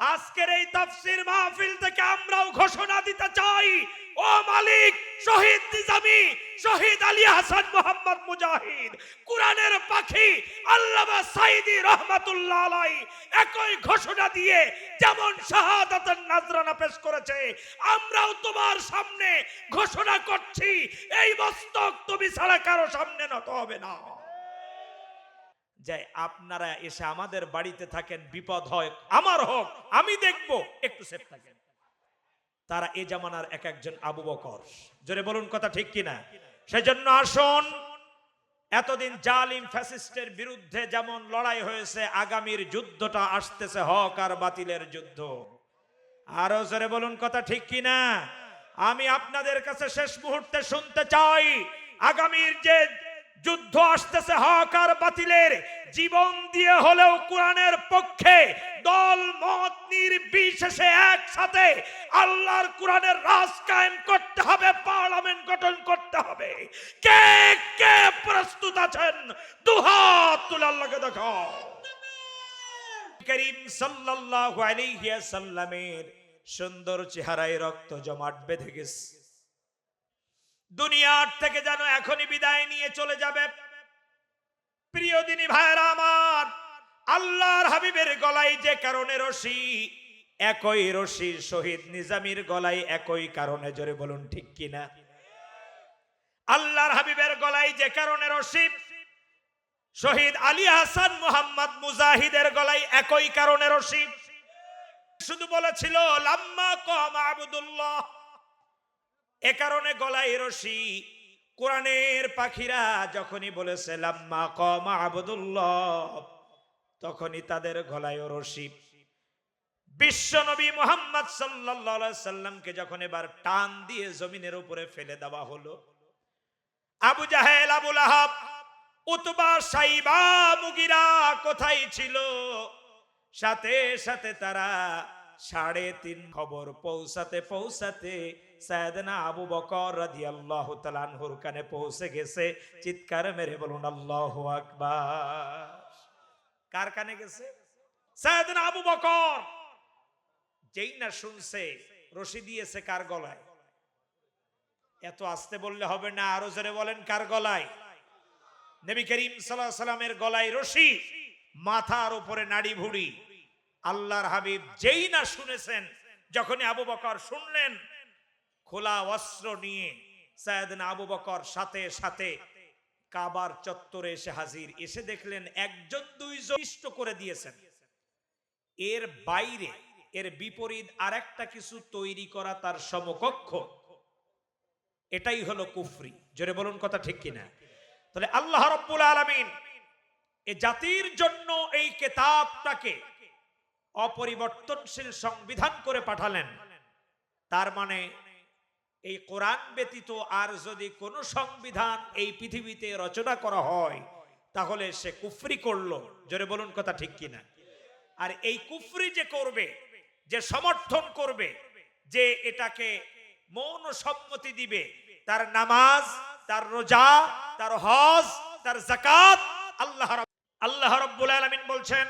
আজকের এই তাফসির মাহফিল থেকে আমরাও ঘোষণা দিতে চাই, ও মালিক, শহীদ নিজামি, শহীদ আলী হাসান মোহাম্মদ মুজাহিদ, কোরআনের পাখি আল্লামা সাইদি রহমাতুল্লাহ আলাই একই ঘোষণা দিয়ে যেমন শাহাদাতের নাজরানা পেশ করেছে, আমরাও তোমার সামনে ঘোষণা করছি, এই মস্তক তুমি ছাড়া কারও সামনে নত হবে না। যে আপনারা এসে আমাদের বাড়িতে থাকেন, বিপদ হয়, আমার হোক, আমি দেখব, একটু সেফ থাকেন। তারা এ জামানার এক একজন আবু বকর। জোরে বলুন কথা ঠিক কিনা? সেজন্য আসুন। এতদিন জালিম ফ্যাসিস্টের বিরুদ্ধে যেমন লড়াই হয়েছে, আগামীর যুদ্ধটা আসতেছে হক আর বাতিলের যুদ্ধ। আরও জোরে বলুন কথা ঠিক কিনা? আমি আপনাদের কাছে শেষ মুহূর্তে শুনতে চাই, আগামীর যে যুদ্ধ আসতেছে হক আর বাতিলের। জীবন দিয়ে হলেও কোরআনের পক্ষে দল, মত নির্বিশেষে একসাথে আল্লাহর কোরআনের রাজ কায়েম করতে হবে, পার্লামেন্ট গঠন করতে হবে। কে কে প্রস্তুত আছেন? দুহাত তুলে আল্লাহকে দেখাও। করিম সাল্লাল্লাহু আলাইহি সাল্লামের সুন্দর চেহারায় রক্ত জমাট বেঁধে গেছে। দুনিয়ার থেকে যেন এখনই বিদায় নিয়ে চলে যাবে। প্রিয় দিনী ভাইরা আমার, আল্লাহর হাবিবের গলায় যে কারণে রশি, একই রশির শহীদ নিজামির গলায় একই কারণে, জোরে বলুন ঠিক কিনা? আল্লাহর হাবিবের গলায় যে কারণে রশি, শহীদ আলী হাসান মোহাম্মদ মুজাহিদের গলায় একই কারণে রশি। শুধু বলেছিল, লাম্মা কম আবুদুল্লাহ। এ কারণে গলায় রশি। কোরআনের পাখিরা যখনই বলেছে, লাম্মা কম আবুদুল্লাহ তখনই তাদের গলায় রশি। বিশ্ব নবী মোহাম্মদ সাল্লামকে যখন এবার টান দিয়ে জমিনের উপরে ফেলে দেওয়া হলো, আবু জাহেল আবুল আহাব উতবা সাইবা মুগিরা কোথায় ছিল? সাথে সাথে তারা সাড়ে তিন খবর পৌঁছাতে পৌঁছাতে সায়দনা আবু বকর রাদিয়াল্লাহু তাআলা আনহুর কানে পৌঁছে গেছে, চিৎকার মেরে বলুন, আল্লাহু আকবার। কার কানে গেছে? সায়দনা আবু বকর। যেই না শুনছে, রশি দিয়েছে কার গলায়? এত আসতে বললে হবে না, আরও জোরে বলেন, কার গলায়? নবী করিম সাল্লাল্লাহু সাল্লামের গলায় রশি, মাথার উপরে নাড়ি ভুড়ি। আল্লাহর হাবিব যেই না শুনেছেন, যখনই আবু বকর শুনলেন খোলা অস্ত্র নিয়ে সায়দিন আবু বকর সাথে সাথে কাবার চত্বরে এসে হাজির। এসে দেখলেন একজন, দুইজন করে দিয়েছেন। এর বাইরে, এর বিপরীত আরেকটা কিছু তৈরি করা তার সমকক্ষ। এটাই হলো কুফরি। জোরে বলুন কথা ঠিক কিনা? তাহলে আল্লাহ রব্বুল আলামিন এ জাতির জন্য এই কেতাবটাকে অপরিবর্তনশীল সংবিধান করে পাঠালেন। তার মানে এই কোরআন ব্যতীত আর যদি কোনো সংবিধান এই পৃথিবীতে রচনা করা হয়, তাহলে সে কুফরি করল। জোরে বলুন কথা ঠিক কিনা? আর এই কুফরি যে করবে, যে সমর্থন করবে, যে এটাকে মৌন সম্মতি দিবে, তার নামাজ, তার রোজা, তার হজ, তার জাকাত আল্লাহ আল্লাহ রব্বুল আলামিন বলছেন,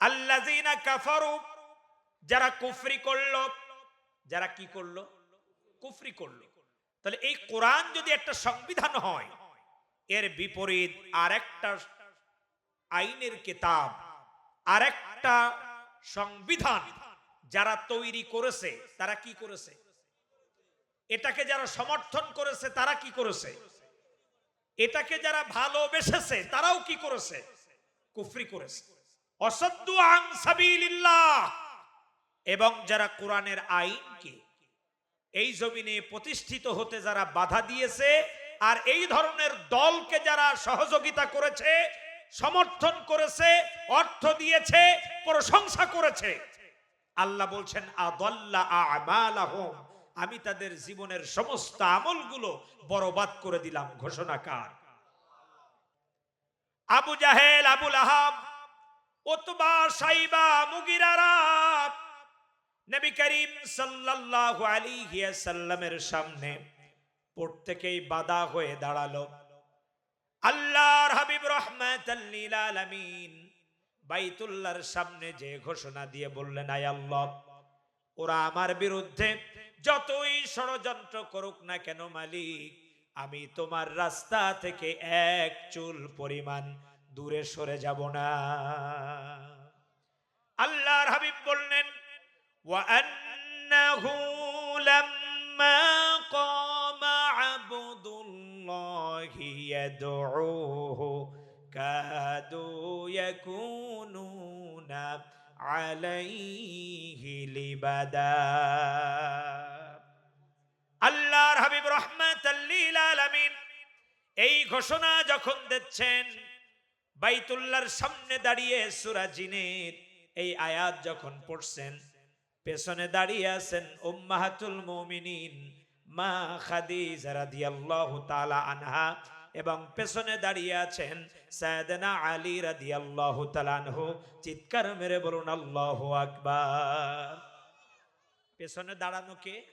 আল্লাযীনা কাফারু যারা কুফরি করল, যারা কি করল? কুফরি করল। তাহলে এই কোরআন যদি একটা সংবিধান হয়, এর বিপরীত আর একটা আইনের কিতাব, আরেকটা সংবিধান যারা তৈরি করেছে, তারা কি করেছে? এটাকে যারা সমর্থন করেছে, তারা কি করেছে? এটাকে যারা ভালোবেসেছে, তারাও কি করেছে? কুফরি করেছে। অসদ্দু আং সাবিলিল্লাহ। এবং যারা কোরআনের আইনকে এই জমিনে প্রতিষ্ঠিত হতে যারা বাধা দিয়েছে আর এই ধরনের দলকে যারা সহযোগিতা করেছে, সমর্থন করেছে, অর্থ দিয়েছে, প্রশংসা করেছে। আল্লাহ বলছেন, আদাল্লা আমি তাদের জীবনের সমস্ত আমলগুলো বরবাদ করে দিলাম। ঘোষণাকার আবু জাহেল, আবুল আহাব উতবা সাইবা মুগিরারা নবী করিম সাল্লাল্লাহু আলাইহি সাল্লামের সামনে প্রত্যেকেই বাধা হয়ে দাঁড়াল। আল্লাহর হাবিব রহমাতাল লিল আলামিন বাইতুল্লাহর সামনে যে ঘোষণা দিয়ে বললেন, আয় আল্লাহ, ওরা আমার বিরুদ্ধে যতই ষড়যন্ত্র করুক না কেন মালিক, আমি তোমার রাস্তা থেকে এক চুল পরিমাণ দূরে সরে যাব না আল্লাহর হাবিব বললেন وأنه لما قام عبد الله يدعوه كادوا يكونون عليه لبدا আল্লাহর হাবিব রহমাত আলামিন এই ঘোষণা যখন দিচ্ছেন বাইতুল্লাহর সামনে দাঁড়িয়ে সূরা জিনের এই আয়াত যখন পড়ছেন পেছনে দাঁড়িয়ে আছেন উম্মাহাতুল মুমিনিন মা খাদিজা রাদিয়াল্লাহু তাআলা আনহা এবং পেছনে দাঁড়িয়ে আছেন সায়দানা আলী রাদিয়াল্লাহু তাআলা আনহু। চিৎকার মেরে বলুন, আল্লাহু আকবার। পেছনে দাঁড়ানো কে?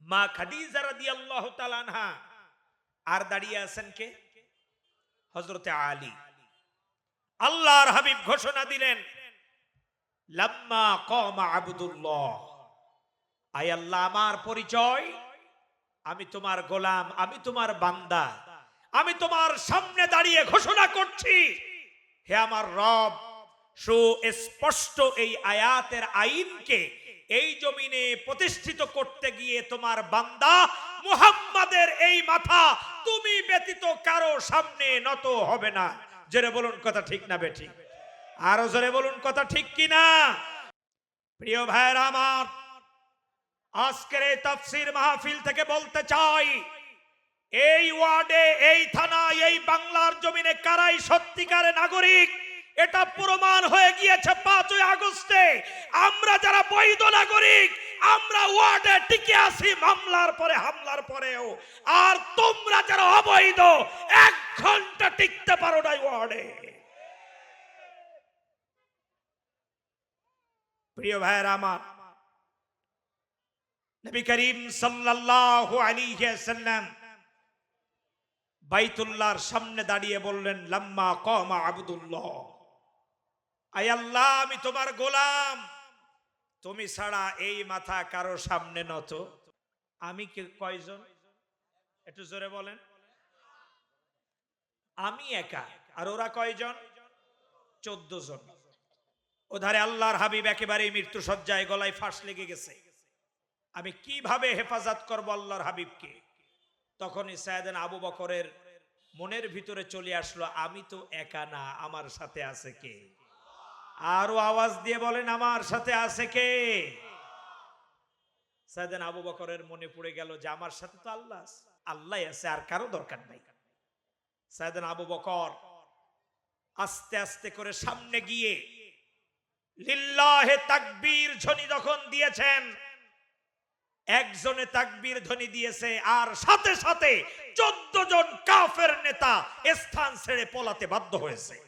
মা খাদিজা রাদিয়াল্লাহু তাআলা আনহা। আর দাঁড়িয়ে আছেন কে? হযরতে আলী। আল্লাহর হাবিব ঘোষণা দিলেন, লাম্মা কমা আবুদুল্লাহ। আয় আল্লাহ, আমার পরিচয়, আমি তোমার গোলাম, আমি তোমার বান্দা, আমি তোমার সামনে দাঁড়িয়ে ঘোষণা করছি। হে আমার রব, সুস্পষ্ট এই আয়াতের আইনকে এই জমিনে প্রতিষ্ঠিত করতে গিয়ে তোমার বান্দা মুহাম্মাদের এই মাথা তুমি ব্যতীত কারও সামনে নত হবে না। জোরে বলুন কথা ঠিক না বেঠি আরও জোরে বলুন কথা ঠিক কি না প্রিয় ভাইরা আমার, আজকের এই তাফসির মাহফিল থেকে বলতে চাই, এই ওয়ার্ডে, এই থানায়, এই বাংলার জমিনে কারাই সত্যিকারে নাগরিক? এটা প্রমাণ হয়ে গিয়েছে পাঁচই আগস্টে। আমরা যারা বৈধ নাগরিক আমরা ওয়ার্ডে টিকে আছি, মামলার পরে, হামলার পরেও। আর তোমরা যারা অবৈধ, এক ঘণ্টা টিকতে পারো না ওয়ার্ডে। প্রিয় ভাইয়ের আমার, নবী করিম সাল্লাল্লাহু আলাইহি ওয়াসাল্লাম বাইতুল্লাহর সামনে দাঁড়িয়ে বললেন, লাম্মা কমা আবদুল্লাহ। আয় আল্লাহ, আমি তোমার গোলাম। তুমি ছাড়া এই মাথা কারও সামনে নত। আমি কয়জন? একটু জোরে বলেন। আমি একা, আর ওরা কয়জন? চোদ্দ জন ওধারে আল্লাহর হাবিব একেবারে মৃত্যু সজ্জায় গলায় ফাঁস লেগে গেছে। আমি কীভাবে হেফাজত করব আল্লাহর হাবিবকে? তখনই সায়দেন আবু বকরের মনের ভিতরে চলে আসলো, আমি তো একা না, আমার সাথে আছে কে? আরও আওয়াজ দিয়ে বলেন, আমার সাথে আছে কে? সায়দেন আবু বকরের মনে পড়ে গেল যে, আমার সাথে তো আল্লাহ আছে। আল্লাহ আছে, আর কারও দরকার নাই। সায়দেন আবু বকর আস্তে আস্তে করে সামনে গিয়ে, লিল্লাহে তাকবীর ধ্বনি যখন দিয়েছেন, একজনে তাকবীর ধ্বনি দিয়েছে, আর সাথে সাথে চোদ্দ জন কাফের নেতা স্থান ছেড়ে পলাতে বাধ্য হয়েছে।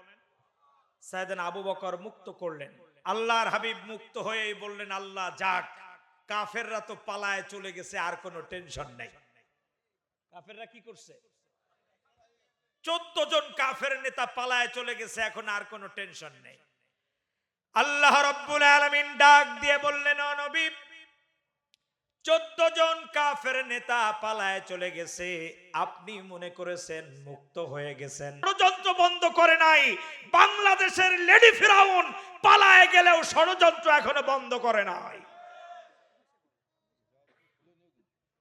সাইদেন আবু বকর মুক্ত করলেন। আল্লাহর হাবিব মুক্ত হয়েই বললেন, আল্লাহ যাক, কাফেররা তো পালায় চলে গেছে, আর কোনো টেনশন নাই। কাফেররা কি করছে? চোদ্দ জন কাফের নেতা পালায় চলে গেছে, এখন আর কোনো টেনশন নেই। আল্লাহ রব্বুল আলমিন ডাক দিয়ে বললেন, "ও নবী চোদ্দ জন কাফের নেতা পালায় চলে গেছে। আপনি মনে করেছেন মুক্ত হয়ে গেছেন? ষড়যন্ত্র বন্ধ করে নাই। বাংলাদেশের লেডি ফিরাউন পালায় গেলেও ষড়যন্ত্র এখনও বন্ধ করে নাই।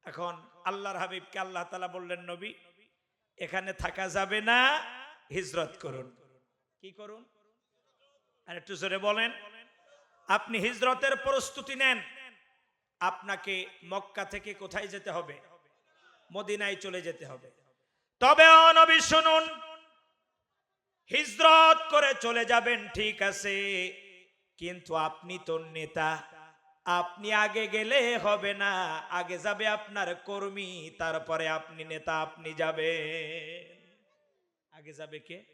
এখন আল্লাহর হাবিবকে আল্লাহ তালা বললেন, নবী, এখানে থাকা যাবে না, হিজরত করুন। কি করুন? আর একটু জোরে বলেন। আপনি হিজরতের প্রস্তুতি নেন। আপনাকে মক্কা থেকে কোথায় যেতে হবে? মদিনায় চলে যেতে হবে। তবে নবী, শুনুন। হিজরত করে চলে যাবেন, ঠিক আছে। কিন্তু আপনি তো নেতা। আপনি আগে গেলে হবে না। আগে যাবে আপনার কর্মী, তারপরে আপনি নেতা, আপনি যাবে আগে যাবে কে?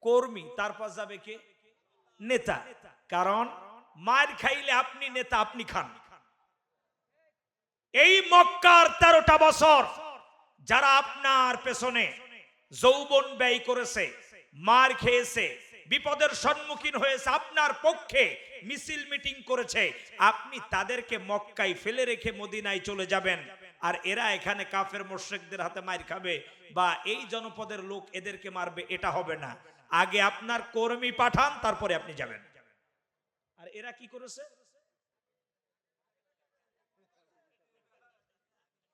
কর্মী, তারপর যাবে কে? নেতা। কারণ মার খাইলে আপনি নেতা, আপনি খান। এই মক্কার তেরোটা বছর যারা আপনার পেছনে যৌবন ব্যয় করেছে, মার খেয়েছে, বিপদের সম্মুখীন হয়েছে, আপনার পক্ষে মিছিল মিটিং করেছে, আপনি তাদেরকে মক্কায় ফেলে রেখে মদিনায় চলে যাবেন। আর এরা এখানে কাফের মোশেকদের হাতে মার খাবে বা এই জনপদের লোক এদেরকে মারবে, এটা হবে না। আগে আপনার কর্মী পাঠান, তারপরে আপনি যাবেন। আর এরা কি করেছে?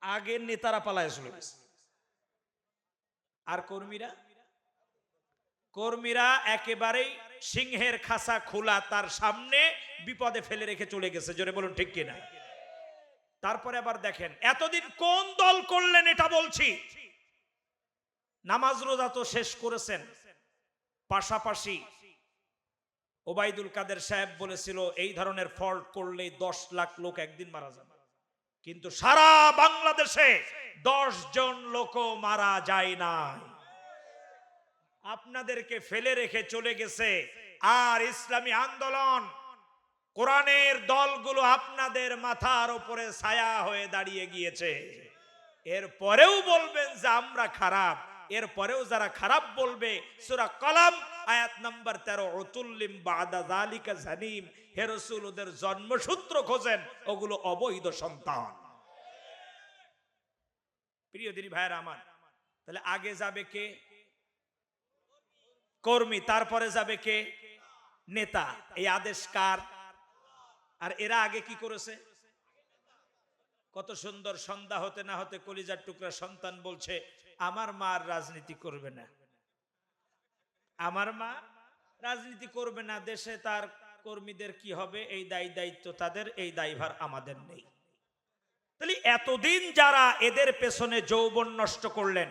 আগের নেতারা পালায় চলে গেছে আর কর্মীরা? কর্মীরা একেবারেই সিংহের খাসা খোলা তার সামনে বিপদে ফেলে রেখে চলে গেছে, জোরে বলুন ঠিক কিনা? তারপরে আবার দেখেন, এতদিন কোন দল করলেন এটা বলছি? নামাজ রোজা তো শেষ করেছেন। পাশাপাশি ওবায়দুল কাদের সাহেব বলেছিল, এই ধরনের ফল্ট করলেই দশ লাখ লোক একদিন মারা যাবে। কিন্তু সারা বাংলাদেশে দশ জন লোক মারা যায় নাই। আপনাদেরকে ফেলে রেখে চলে গেছে আর ইসলামী আন্দোলন। কোরআনের দলগুলো আপনাদের মাথার উপরে ছায়া হয়ে দাঁড়িয়ে গিয়েছে। এর পরেও বলবেন যে আমরা খারাপ। এর পরেও যারা খারাপ বলবে, সুরা কলাম, আয়াত নাম্বার তেরো অতুল্লিম বাদা জালিকা জানিম, হে রসুল, ওদের জন্মসূত্র খোঁজেন, ওগুলো অবৈধ সন্তান। প্রিয় দিনী ভাইয়ের আমার, তাহলে আগে যাবে কে? কর্মী, তারপরে যাবে কে? নেতা। এই আদেশ কার? আর এরা আগে কি করেছে? কত সুন্দর সন্ধ্যা হতে না হতে কলিজার টুকরা সন্তান বলছে, আমার মা আর রাজনীতি করবে না। আমার মা রাজনীতি করবে না, দেশে তার কর্মীদের কি হবে? এই দায়ী দায়িত্ব তাদের, এই দায়ভার আমাদের নেই। তাহলে এতদিন যারা এদের পেছনে যৌবন নষ্ট করলেন,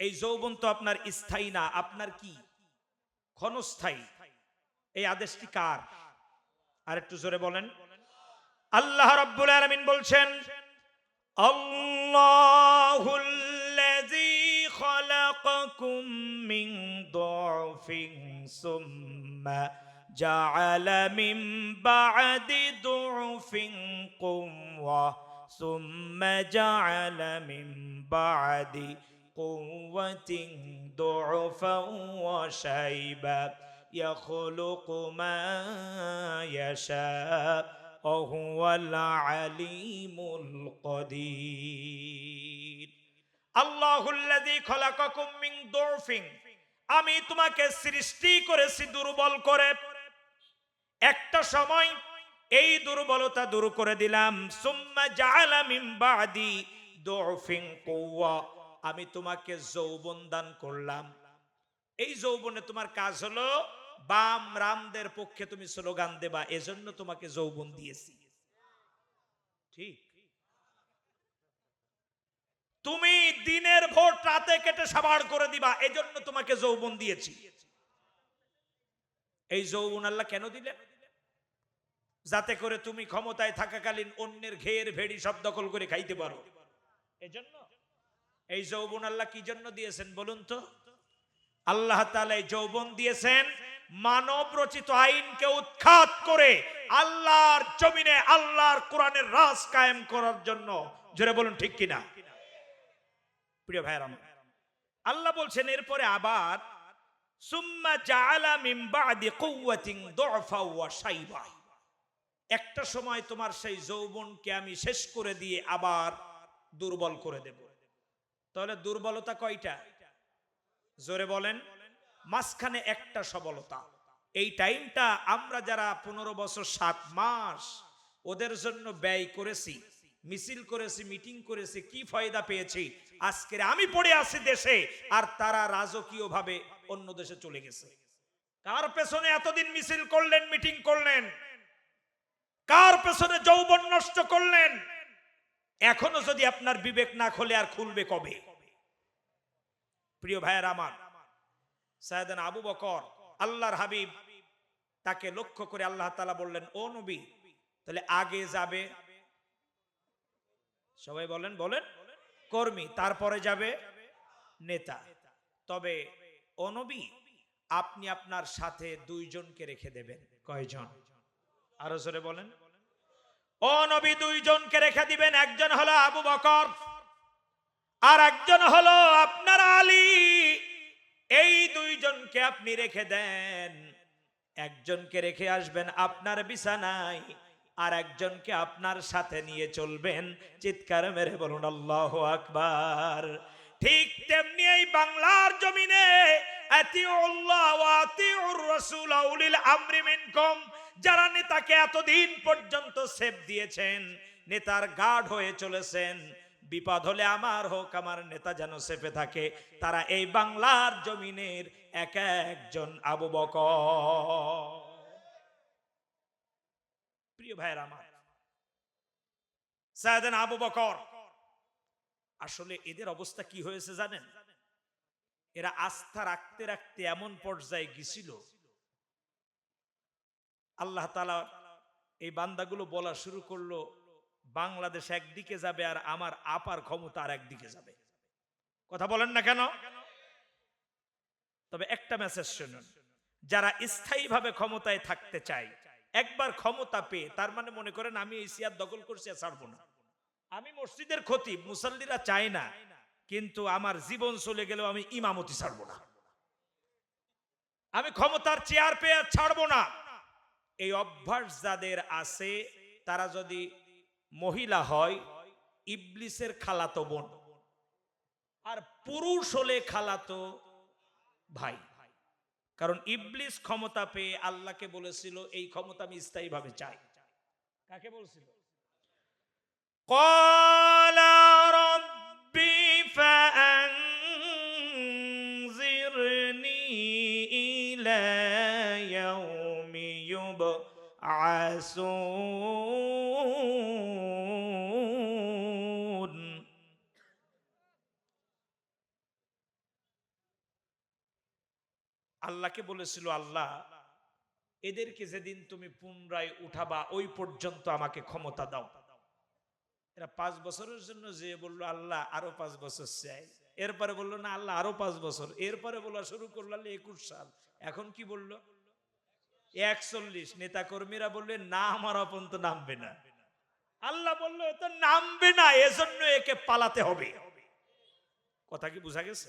এই যৌবন তো আপনার স্থায়ী না, আপনার কি? ক্ষণস্থায়ী। এই আদেশটি কার? আর একটু জোরে বলেন। আল্লাহ রাব্বুল আলামিন বলছেন আল্লাহুল্লাযী খালাকাকুম মিন দুফিন সুম্মা জাআলা মিন বা'দি দুফিন কুওয়া সুম্মা জাআলা মিন বা'দি কুওয়াতিন দুফান ওয়া শাইবা يخلق ما يشاء আমি তোমাকে সৃষ্টি করেছি দুর্বল করে। একটা সময় এই দুর্বলতা দূর করে দিলাম। সুম্মা বাদি দৌফিং কৌয়া আমি তোমাকে যৌবন দান করলাম। এই যৌবনে তোমার কাজ হলো বাম রামদের পক্ষে তুমি স্লোগান দেবা, এজন্য তোমাকে যৌবন দিয়েছি। ঠিক। তুমি দিনের ভোট রাতে কেটে সাবাড় করে দিবা, এজন্য তোমাকে যৌবন দিয়েছি। এই যৌবন আল্লাহ কেন দিলেন? যাতে করে তুমি ক্ষমতায় থাকাকালীন অন্যের ঘের ভেড়ি সব দখল করে খাইতে পারো। এজন্য? এই যৌবন আল্লাহ কি জন্য দিয়েছেন বলুন তো? আল্লাহ তালা এই যৌবন দিয়েছেন মানব রচিত আইনকে উৎখাত করে আল্লাহর জমিনে আল্লাহর কোরআনের রাজ কায়েম করার জন্য। জোরে বলুন, ঠিক কিনা? প্রিয় ভাইয়ের আমার আল্লাহ বলছেন, এরপরে আবার, সুম্মা একটা সময় তোমার সেই যৌবনকে আমি শেষ করে দিয়ে আবার দুর্বল করে দেব। তাহলে দুর্বলতা কয়টা? জোরে বলেন। মাঝখানে একটা সবলতা। এই টাইমটা আমরা যারা পনেরো বছর, সাত মাস ওদের জন্য ব্যয় করেছি, মিছিল করেছি, মিটিং করেছি, কি ফায়দা পেয়েছি? আজকের আমি পড়ে আছি দেশে আর তারা রাজকীয় ভাবে অন্য দেশে চলে গেছে। কার পেছনে এতদিন মিছিল করলেন, মিটিং করলেন? কার পেছনে যৌবন নষ্ট করলেন? এখনও যদি আপনার বিবেক না খোলে আর খুলবে কবে? প্রিয় ভাইয়ের আমার সায়দান আবু বকর, আল্লাহর হাবিব, তাকে লক্ষ্য করে আল্লাহ তালা বললেন, ও নবী, তাহলে আগে যাবে? সবাই বলেন বলেন। কর্মী, তারপরে যাবে নেতা। তবে, ও আপনি আপনার সাথে দুইজনকে রেখে দেবেন। কয়জন? আরও জোরে বলেন। ও নবী, দুইজনকে রেখে দিবেন। একজন হলো আবু বকর আর একজন হলো আপনার আলী। এই দুইজনকে আপনি রেখে দেন। একজনকে রেখে আসবেন আপনার বিছানায়, আর একজনকে আপনার সাথে নিয়ে চলবেন। চিৎকার মেরে বলুন, আল্লাহ আকবার। ঠিক তেমনি এই বাংলার জমিনে যারা নেতাকে এতদিন পর্যন্ত সেফ দিয়েছেন, নেতার গার্ড হয়ে চলেছেন বিপদ হলে আমার হোক, আমার নেতা যেন সেফে থাকে। তারা এই বাংলার জমিনের এক একজন আবু বকর। প্রিয় ভাইয়ের আমার, সায়দান আবু বকর। আসলে এদের অবস্থা কি হয়েছে জানেন? এরা আস্থা রাখতে রাখতে এমন পর্যায়ে গেছিল। আল্লাহ তালা এই বান্দাগুলো বলা শুরু করল বাংলাদেশ একদিকে যাবে আর আমার আপার ক্ষমতা আর একদিকে যাবে। কথা বলেন না কেন? তবে একটা মেসেজ শুনুন। যারা স্থায়ীভাবে ক্ষমতায় থাকতে চায়, একবার ক্ষমতা পেয়ে, তার মানে মনে করেন আমি এই সিয়ার দখল করছি আর ছাড়বো না। আমি মসজিদের ক্ষতি মুসল্লিরা চায় না, কিন্তু আমার জীবন চলে গেলেও আমি ইমামতি ছাড়বো না। আমি ক্ষমতার চেয়ার পেয়ে ছাড়বো না। এই অভ্যাস যাদের আছে, তারা যদি মহিলা হয় ইবলিসের খালাতো বোন আর পুরুষ হলে খালাতো ভাই কারণ ইবলিস ক্ষমতা পেয়ে আল্লাহকে বলেছিল এই ক্ষমতা আমি স্থায়ীভাবে চাই কাকে বলছিল قال رب فأنظرني إلى يوم يبعثون আল্লাহকে বলেছিল, আল্লাহ, এদেরকে যেদিন তুমি পুনরায় উঠাবা, ওই পর্যন্ত আমাকে ক্ষমতা দাও। এরা পাঁচ বছরের জন্য যে বলল, আল্লাহ, আরও পাঁচ বছর চাই। এরপরে বলল, না, আল্লাহ, আরও পাঁচ বছর। এরপরে বলা শুরু করল, আল্লাহ, একুশ সাল। এখন কি বলল? একচল্লিশ। নেতা কর্মীরা বললে, না, আমার অপন তো নামবে না। আল্লাহ বলল তো নামবে না, এজন্য একে পালাতে হবে। কথা কি বুঝা গেছে?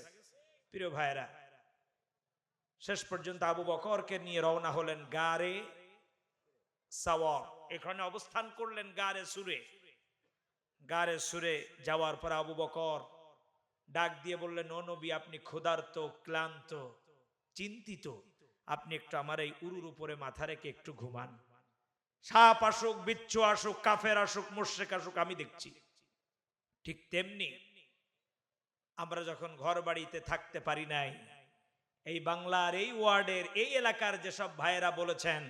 প্রিয় ভাইরা শেষ পর্যন্ত আবু বকরকে নিয়ে রওনা হলেন গারে সাওয়ার। এখানে অবস্থান করলেন গারে সুরে। গারে সুরে যাওয়ার পর আবু বকর ডাক দিয়ে বললেন, ও নবী, আপনি ক্ষুধার্ত, ক্লান্ত, চিন্তিত। আপনি একটু আমার এই উরুর উপরে মাথা রেখে একটু ঘুমান। সাপ আসুক, বিচ্ছু আসুক, কাফের আসুক মোর্শেক আসুক, আমি দেখছি। ঠিক তেমনি আমরা যখন ঘর বাড়িতে থাকতে পারি নাই এই বাংলার এই ওয়ার্ডের এই এলাকার যেসব ভাইয়েরা বলেছেন